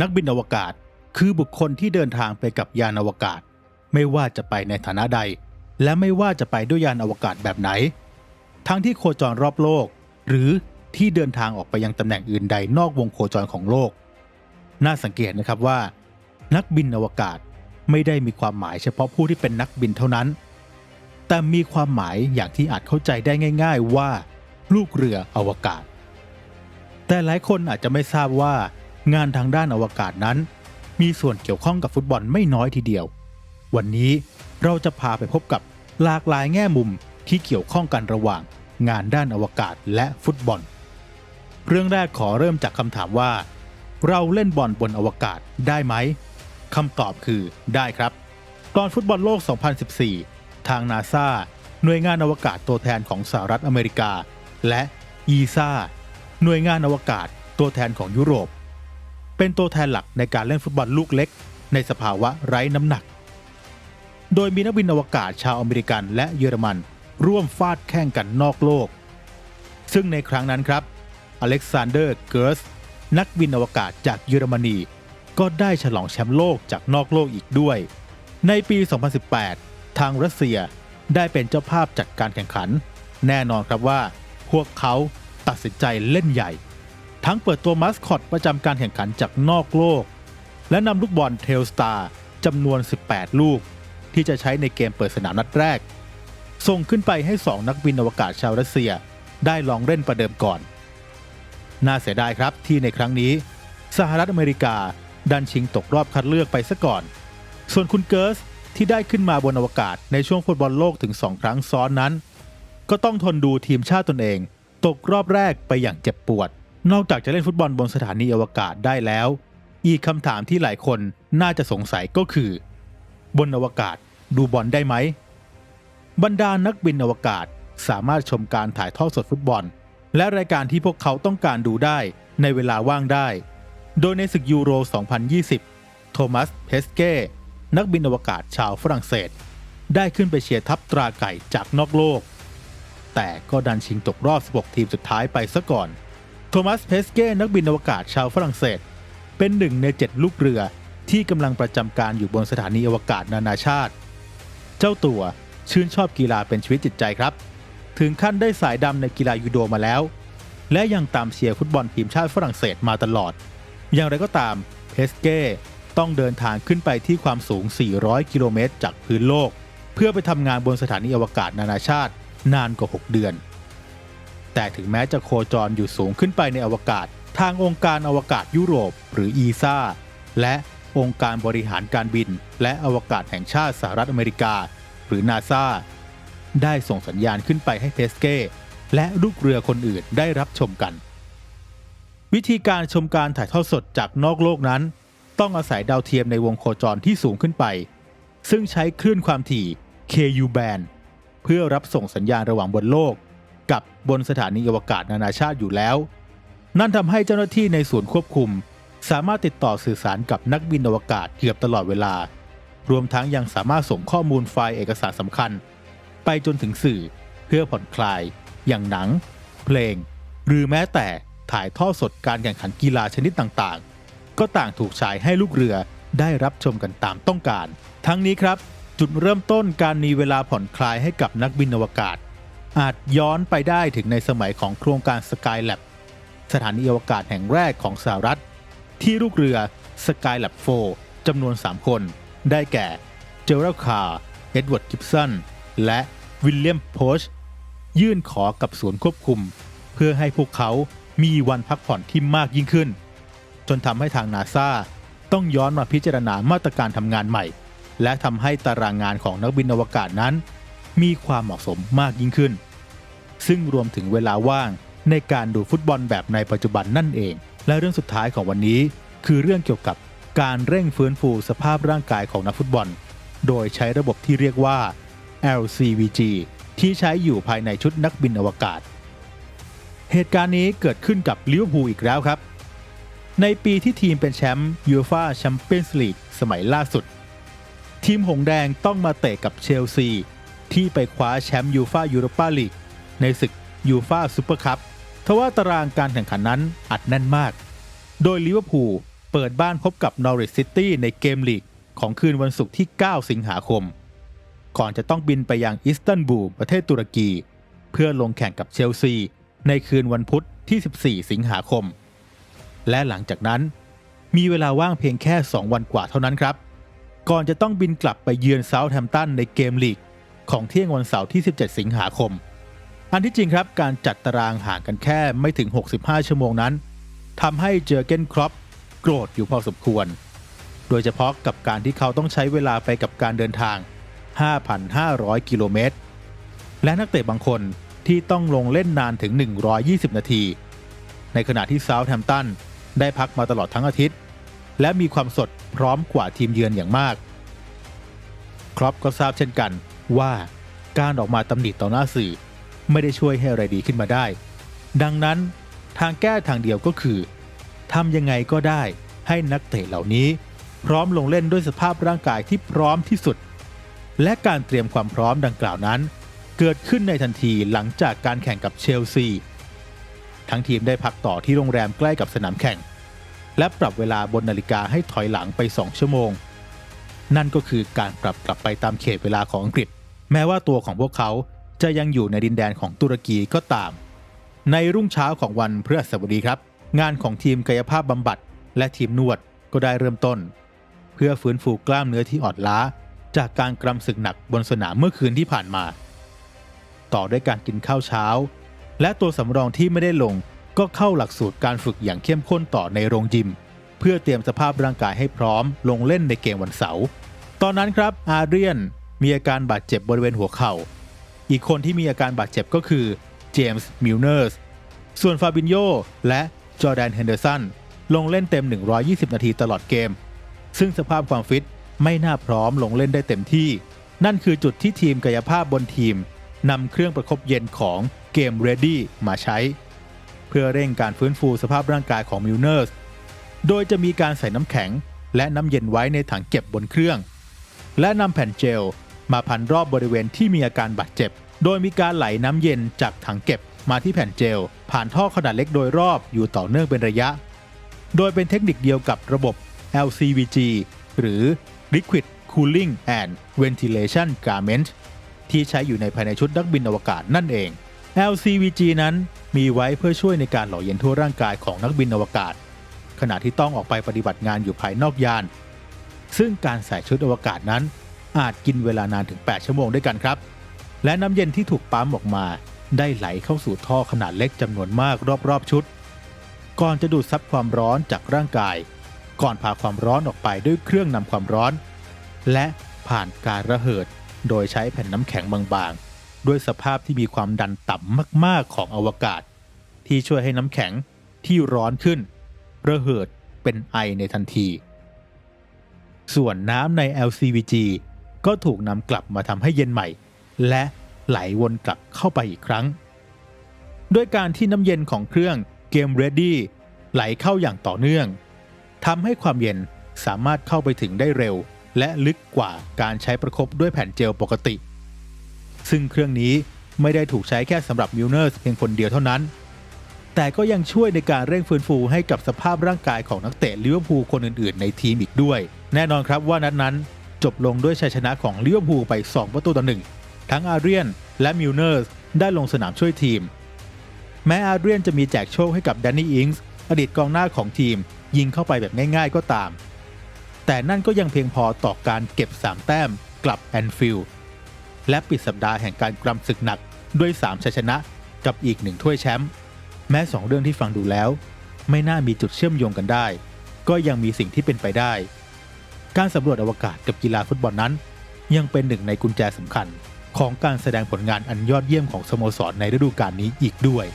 นักบินอวกาศคือบุคคลที่เดินทางไปกับยานอวกาศ ไม่ว่าจะไปในฐานะใด และไม่ว่าจะไปด้วยยานอวกาศแบบไหน ทั้งที่โคจรรอบโลก หรือที่เดินทางออกไปยังตำแหน่งอื่นใดนอกวงโคจรของโลก น่าสังเกตนะครับว่า นักบินอวกาศไม่ได้มีความหมายเฉพาะผู้ที่เป็นนักบินเท่านั้น แต่มีความหมายอย่างที่อาจเข้าใจได้ง่าย ๆว่า ลูกเรืออวกาศ แต่หลายคนอาจจะไม่ทราบว่า งานทางด้านอวกาศนั้น มีส่วนเกี่ยวข้องกับฟุตบอลไม่น้อยทีเดียว วันนี้เราจะพาไปพบกับหลากหลายแง่มุมที่เกี่ยวข้องกันระหว่างงานด้านอวกาศและฟุตบอล เรื่องแรกขอเริ่มจากคำถามว่า เราเล่นบอลบนอวกาศได้ไหมคำตอบคือได้ครับ ตอนฟุตบอลโลก 2014 ทางนาซาหน่วยงานอวกาศตัวแทนของสหรัฐอเมริกา และอีซาหน่วยงานอวกาศตัวแทนของยุโรป เป็นตัวแทนหลักในการเล่นฟุตบอลลูกเล็ก ในสภาวะไร้น้ำหนัก โดยมีนักบินอวกาศชาวอเมริกันและเยอรมัน ร่วมฟาดแข่งกันนอกโลก ซึ่งในครั้งนั้นครับ อเล็กซานเดอร์ เกิร์ส นักบินอวกาศจากเยอรมนี ก็ได้ฉลองแชมป์โลกจากนอกโลกอีกด้วย ในปี 2018 ทางรัสเซียได้เป็นเจ้าภาพจัดการแข่งขัน แน่นอนครับว่า พวกเขาตัดสินใจเล่นใหญ่ ทั้งเปิดตัวมัสคอตประจำการแข่งขันจากนอกโลก และนำลูกบอลเทลสตาร์จำนวน 18 ลูก ที่จะใช้ในเกมเปิดสนามนัดแรก ส่งขึ้นไปให้ 2 นักบินอวกาศชาวรัสเซียได้ลองเล่นประเดิมก่อน น่าเสียดายครับที่ในครั้งนี้ สหรัฐอเมริกาดันชิงตกรอบคัดเลือกไปซะก่อน ส่วนคุณเกิร์สที่ได้ขึ้นมาบนอวกาศในช่วงฟุตบอลโลกถึง 2 ครั้งซ้อนนั้น ก็ต้องทนดูทีมชาติตนเอง ตกรอบแรกไปอย่างเจ็บปวด นอกจากจะเล่นฟุตบอลบนสถานีอวกาศได้แล้ว อีกคำถามที่หลายคนน่าจะสงสัยก็คือ บนอวกาศดูบอลได้ไหม บรรดานักบินอวกาศสามารถชมการถ่ายทอดสดฟุตบอล และรายการที่พวกเขาต้องการดูได้ในเวลาว่างได้ โดยในศึกยูโร 2020 โทมัส เพสเก้ นักบินอวกาศชาวฝรั่งเศส ได้ขึ้นไปเชียร์ทัพตราไก่จากนอกโลก แต่ก็ดันชิงตกรอบ 16 ทีมสุดท้ายไปซะก่อน โทมัสเพสเก้นักบินอวกาศชาวฝรั่งเศส เป็นหนึ่งใน7ลูกเรือที่กำลังประจำการอยู่บนสถานีอวกาศนานาชาติ เจ้าตัวชื่นชอบกีฬาเป็นชีวิตจิตใจครับ ถึงขั้นได้สายดำในกีฬายูโดมาแล้ว และยังตามเชียร์ฟุตบอลทีมชาติฝรั่งเศสมาตลอด อย่างไรก็ตามเพสเก้ต้องเดินทางขึ้นไปที่ความสูง 400 กิโลเมตรจากพื้นโลก เพื่อไปทำงานบนสถานีอวกาศนานาชาตินานกว่า 6 เดือน แต่ถึงแม้จะโคจรอยู่สูงขึ้นไปในอวกาศ ทางองค์การอวกาศยุโรป หรืออีซาและองค์การบริหารการบิน และอวกาศแห่งชาติสหรัฐอเมริกา หรือนาซาได้ส่งสัญญาณขึ้นไปให้เพสเก้และลูกเรือคนอื่นได้รับชมกัน วิธีการชมการถ่ายทอดสดจากนอกโลกนั้น ต้องอาศัยดาวเทียมในวงโคจรที่สูงขึ้นไป ซึ่งใช้คลื่นความถี่ KU band เพื่อรับส่งสัญญาณระหว่างบนโลก กับบนสถานีอวกาศนานาชาติอยู่แล้ว นั่นทำให้เจ้าหน้าที่ในส่วนควบคุม สามารถติดต่อสื่อสารกับนักบินอวกาศเกือบตลอดเวลา รวมทั้งยังสามารถส่งข้อมูลไฟล์เอกสารสำคัญ ไปจนถึงสื่อเพื่อผ่อนคลาย อย่างหนัง เพลง หรือแม้แต่ถ่ายทอดสดการแข่งขันกีฬาชนิดต่างๆ ก็ต่างถูกฉายให้ลูกเรือได้รับชมกันตามต้องการ ทั้งนี้ครับ จุดเริ่มต้นการมีเวลาผ่อนคลายให้กับนักบินอวกาศ อาจย้อนไปได้ถึงในสมัยของโครงการ Skylab สถานีอวกาศแห่งแรกของสหรัฐ ที่ลูกเรือ Skylab 4จำนวน 3 คน ได้แก่ เจอร์คาร์ เอ็ดเวิร์ด กิบสัน และวิลเลียม โพช ยื่นขอกับศูนย์ควบคุม เพื่อให้พวกเขามีวันพักผ่อนที่มากยิ่งขึ้น จนทำให้ทางนาซาต้องย้อนมาพิจารณามาตรการทำงานใหม่ และทำให้ตารางงานของนักบินอวกาศนั้น มีความเหมาะสมมากยิ่งขึ้น ซึ่งรวมถึงเวลาว่างในการดูฟุตบอลแบบในปัจจุบันนั่นเอง และเรื่องสุดท้ายของวันนี้ คือเรื่องเกี่ยวกับการเร่งฟื้นฟูสภาพร่างกายของนักฟุตบอล โดยใช้ระบบที่เรียกว่า LCVG ที่ใช้อยู่ภายในชุดนักบินอวกาศ เหตุการณ์นี้เกิดขึ้นกับลิเวอร์พูลอีกแล้วครับ ในปีที่ทีมเป็นแชมป์ยูฟ่าแชมเปี้ยนส์ลีกสมัยล่าสุด ทีมหงแดงต้องมาเตะกับเชลซี ที่ไปคว้าแชมป์ยูฟ่ายูโรปาลีกในศึกยูฟ่าซูเปอร์คัพทว่าตารางการแข่งขันนั้นอัดแน่นมาก โดยลิเวอร์พูลเปิดบ้านพบกับนอริ c ซิตี้ในเกมลีกของคืนวันศุกร์ที่ 9 สิงหาคม ก่อนจะต้องบินไปยังอิสตันบูลประเทศตุรกี เพื่อลงแข่งกับเชลซี ในคืนวันพุธที่ 14 สิงหาคม และหลังจากนั้น มีเวลาว่างเพียงแค่ 2 วันกว่าเท่านั้นครับ ก่อนจะต้องบินกลับไปเยือนเซาท์แฮมป์ตันในเกมลีก ของเที่ยงวันเสาร์ที่ 17 สิงหาคม อันที่จริงครับการจัดตารางห่างกันแค่ไม่ถึง 65 ชั่วโมงนั้นทำให้เจอเกนครอปโกรธอยู่พอสมควร โดยเฉพาะกับการที่เขาต้องใช้เวลาไปกับการเดินทาง 5,500 กิโลเมตร และนักเตะบางคนที่ต้องลงเล่นนานถึง 120 นาที ในขณะที่เซาท์แฮมป์ตันได้พักมาตลอดทั้งอาทิตย์ และมีความสดพร้อมกว่าทีมเยือนอย่างมาก ครอปก็ทราบเช่นกัน ว่าการออกมาตำหนิต่อหน้าสื่อ ไม่ได้ช่วยให้อะไรดีขึ้นมาได้ ดังนั้นทางแก้ทางเดียวก็คือทำยังไงก็ได้ให้นักเตะเหล่านี้ พร้อมลงเล่นด้วยสภาพร่างกายที่พร้อมที่สุด และการเตรียมความพร้อมดังกล่าวนั้น เกิดขึ้นในทันทีหลังจากการแข่งกับเชลซีทั้งทีมได้พักต่อที่โรงแรมใกล้กับสนามแข่ง และปรับเวลาบนนาฬิกาให้ถอยหลังไป 2 ชั่วโมง นั่นก็คือการปรับกลับไปตามเขตเวลาของอังกฤษ แม้ว่าตัวของพวกเขาจะยังอยู่ในดินแดนของตุรกีก็ตาม ในรุ่งเช้าของวันพฤหัสบดีครับ งานของทีมกายภาพบำบัดและทีมนวดก็ได้เริ่มต้น เพื่อฟื้นฟูกล้ามเนื้อที่อ่อนล้า จากการกรำศึกหนักบนสนามเมื่อคืนที่ผ่านมา ต่อด้วยการกินข้าวเช้า และตัวสำรองที่ไม่ได้ลงก็เข้าหลักสูตรการฝึกอย่างเข้มข้นต่อในโรงยิม เพื่อเตรียมสภาพร่างกายให้พร้อมลงเล่นในเกมวันเสาร์ตอนนั้นครับอาเรียน มีอาการบาดเจ็บบริเวณหัวเข่า อีกคนที่มีอาการบาดเจ็บก็คือเจมส์มิลเนอร์ส ส่วนฟาบินโยและจอร์แดนเฮนเดอร์สันลงเล่นเต็ม 120 นาทีตลอดเกม ซึ่งสภาพความฟิตไม่น่าพร้อมลงเล่นได้เต็มที่ นั่นคือจุดที่ทีมกายภาพบนทีมนำเครื่องประคบเย็นของเกม Ready มาใช้ เพื่อเร่งการฟื้นฟูสภาพร่างกายของมิลเนอร์ส โดยจะมีการใส่น้ำแข็ง และน้ำเย็นไว้ในถังเก็บบนเครื่อง และนำแผ่นเจล มาพันรอบบริเวณที่มีอาการบาดเจ็บ โดยมีการไหลน้ำเย็นจากถังเก็บมาที่แผ่นเจล ผ่านท่อขนาดเล็กโดยรอบอยู่ต่อเนื่องเป็นระยะ โดยเป็นเทคนิคเดียวกับระบบ LCVG หรือ Liquid Cooling and Ventilation Garment ที่ใช้อยู่ในภายในชุดนักบินอวกาศนั่นเอง LCVG นั้นมีไว้เพื่อช่วยในการหล่อเย็นทั่วร่างกายของนักบินอวกาศ ขณะที่ต้องออกไปปฏิบัติงานอยู่ภายนอกยาน ซึ่งการใส่ชุดอวกาศนั้น อาจกินเวลานานถึง 8 ชั่วโมงด้วยกันครับ และน้ำเย็นที่ถูกปั๊มออกมาได้ไหลเข้าสู่ท่อขนาดเล็กจำนวนมากรอบๆชุด ก่อนจะดูดซับความร้อนจากร่างกาย ก่อนพาความร้อนออกไปด้วยเครื่องนำความร้อน และผ่านการระเหิด โดยใช้แผ่นน้ำแข็งบางๆ ด้วยสภาพที่มีความดันต่ำมากๆของอวกาศ ที่ช่วยให้น้ำแข็งที่ร้อนขึ้น ระเหิดเป็นไอในทันที ส่วนน้ำใน LCVG ก็ถูกนำกลับมาทำให้เย็นใหม่ และไหลวนกลับเข้าไปอีกครั้ง ด้วยการที่น้ำเย็นของเครื่องเกม Ready ไหลเข้าอย่างต่อเนื่องทำให้ความเย็นสามารถเข้าไปถึงได้เร็ว และลึกกว่าการใช้ประคบด้วยแผ่นเจลปกติ ซึ่งเครื่องนี้ไม่ได้ถูกใช้แค่สำหรับมิลเนอร์เพียงคนเดียวเท่านั้น แต่ก็ยังช่วยในการเร่งฟื้นฟูให้กับสภาพร่างกายของนักเตะลิเวอร์พูลคนอื่นๆ ในทีมอีกด้วย แน่นอนครับว่านัดนั้น จบลงด้วยชัยชนะของลิเวอร์พูลไป 2 ประตูต่อหนึ่งทั้งอาเรียนและมิลเนอร์ได้ลงสนามช่วยทีม แม้อาเรียนจะมีแจกโชคให้กับแดนนี่อิงส์อดีตกองหน้าของทีม ยิงเข้าไปแบบง่ายๆก็ตาม แต่นั่นก็ยังเพียงพอต่อการเก็บ 3 แต้มกลับแอนฟิลด์และปิดสัปดาห์แห่งการกรำศึกหนักด้วย 3 ชัยชนะกับอีกหนึ่งถ้วยแชมป์แม้ 2 เรื่องที่ฟังดูแล้ว ไม่น่ามีจุดเชื่อมโยงกันได้ ก็ยังมีสิ่งที่เป็นไปได้ การสำรวจอวกาศกับกีฬาฟุตบอลนั้น ยังเป็นหนึ่งในกุญแจสำคัญของการแสดงผลงานอันยอดเยี่ยมของสโมสรในฤดูกาลนี้อีกด้วย